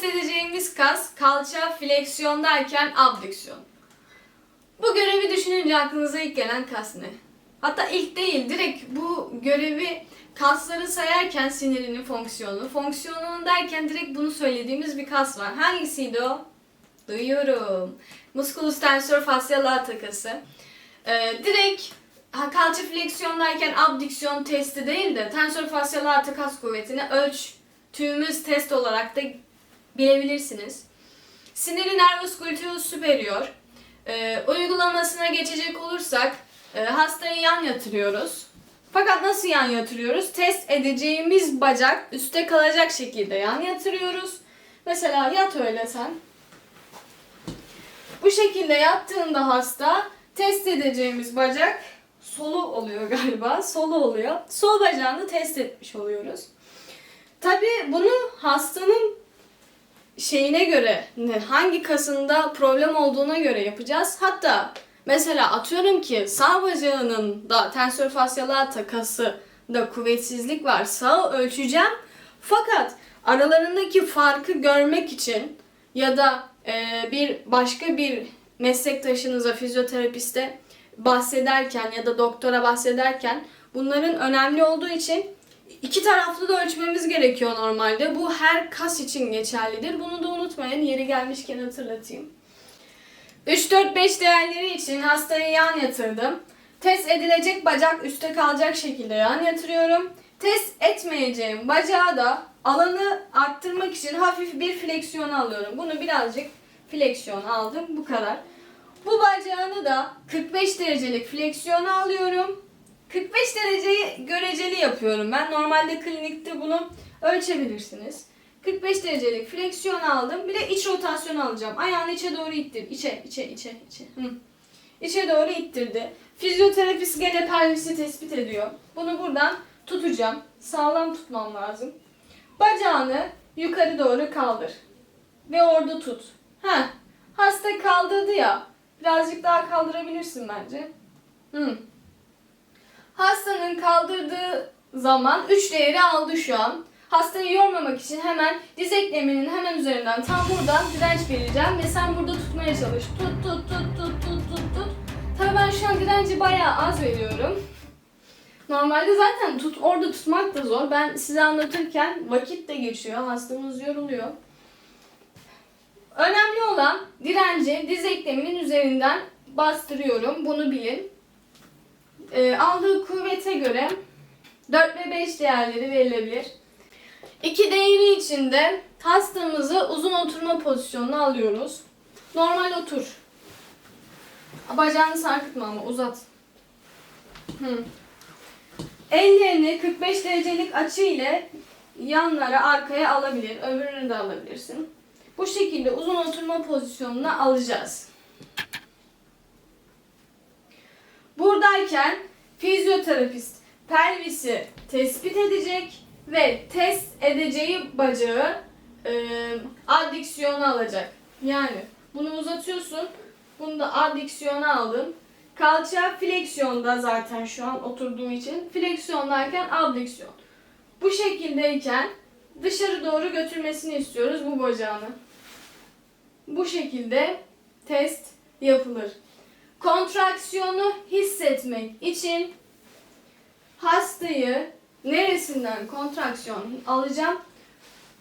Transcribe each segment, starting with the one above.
test edeceğimiz kas kalça fleksiyon derken abdüksiyon. Bu görevi düşününce aklınıza ilk gelen kas ne? Hatta ilk değil, direkt bu görevi kasları sayarken sinirinin fonksiyonu, fonksiyonunu derken direkt bunu söylediğimiz bir kas var. Hangisiydi o? Duyuyorum. Musculus tensor facial lata kası. Ee, direkt kalça fleksiyon derken abdüksiyon testi değil de tensor facial lata kas kuvvetini ölçtüğümüz test olarak da bilebilirsiniz. Siniri nervus gluteus superior. Ee, uygulamasına geçecek olursak e, hastayı yan yatırıyoruz. Fakat nasıl yan yatırıyoruz? Test edeceğimiz bacak üstte kalacak şekilde yan yatırıyoruz. Mesela yat öyle sen. Bu şekilde yattığında hasta test edeceğimiz bacak solu oluyor galiba. Solu oluyor. Sol bacağını test etmiş oluyoruz. Tabi bunu hastanın şeyine göre, hangi kasında problem olduğuna göre yapacağız. Hatta mesela atıyorum ki sağ bacağının da tensor facial lata kası da kuvvetsizlik var. Sağı ölçeceğim. Fakat aralarındaki farkı görmek için ya da e, bir başka bir meslektaşınıza, fizyoterapiste bahsederken ya da doktora bahsederken bunların önemli olduğu için iki taraflı da ölçmemiz gerekiyor normalde. Bu her kas için geçerlidir. Bunu da unutmayın. Yeri gelmişken hatırlatayım. 3-4-5 değerleri için hastayı yan yatırdım. Test edilecek bacak üstte kalacak şekilde yan yatırıyorum. Test etmeyeceğim bacağı da alanı arttırmak için hafif bir fleksiyon alıyorum. Bunu birazcık fleksiyon aldım. Bu kadar. Bu bacağını da 45 derecelik fleksiyona alıyorum. 45 dereceyi göreceli yapıyorum ben. Normalde klinikte bunu ölçebilirsiniz. 45 derecelik fleksiyon aldım. Bir de iç rotasyon alacağım. Ayağını içe doğru ittir. İçe, içe, içe, içe. Hı. İçe doğru ittirdi. Fizyoterapist gene pelvisi tespit ediyor. Bunu buradan tutacağım. Sağlam tutmam lazım. Bacağını yukarı doğru kaldır. Ve orada tut. Ha, hasta kaldırdı ya. Birazcık daha kaldırabilirsin bence. Hı. Kaldırdığı zaman 3 değeri aldı şu an. Hastayı yormamak için hemen diz ekleminin hemen üzerinden tam buradan direnç vereceğim ve sen burada tutmaya çalış. Tut tut tut tut tut tut tut. Tabii ben şu an direnci bayağı az veriyorum. Normalde zaten tut orada tutmak da zor. Ben size anlatırken vakit de geçiyor. Hastamız yoruluyor. Önemli olan direnci diz ekleminin üzerinden bastırıyorum. Bunu bilin. Ee, aldığı kuvvete göre 4 ve 5 değerleri verilebilir. İki değeri içinde hastamızı uzun oturma pozisyonuna alıyoruz. Normal otur. Bacağını sarkıtma ama uzat. Hı. Ellerini 45 derecelik açı ile yanlara arkaya alabilir. Öbürünü de alabilirsin. Bu şekilde uzun oturma pozisyonuna alacağız. Buradayken fizyoterapist pelvisi tespit edecek ve test edeceği bacağı e, addiksiyona alacak. Yani bunu uzatıyorsun. Bunu da addiksiyona aldın. Kalça fleksiyonda zaten şu an oturduğu için. Fleksiyondayken abdiksiyon. Bu şekildeyken dışarı doğru götürmesini istiyoruz bu bacağını. Bu şekilde test yapılır. Kontraksiyonu hissetmek için hastayı neresinden kontraksiyon alacağım?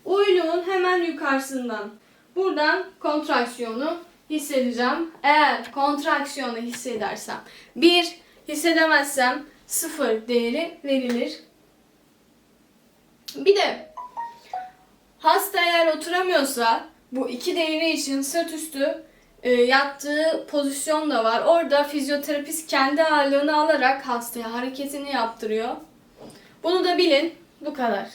Uyluğun hemen yukarısından. Buradan kontraksiyonu hissedeceğim. Eğer kontraksiyonu hissedersem 1 hissedemezsem 0 değeri verilir. Bir de hasta eğer oturamıyorsa bu iki değeri için sırt üstü e, yattığı pozisyon da var. Orada fizyoterapist kendi ağırlığını alarak hastaya hareketini yaptırıyor. Bunu da bilin. Bu kadar.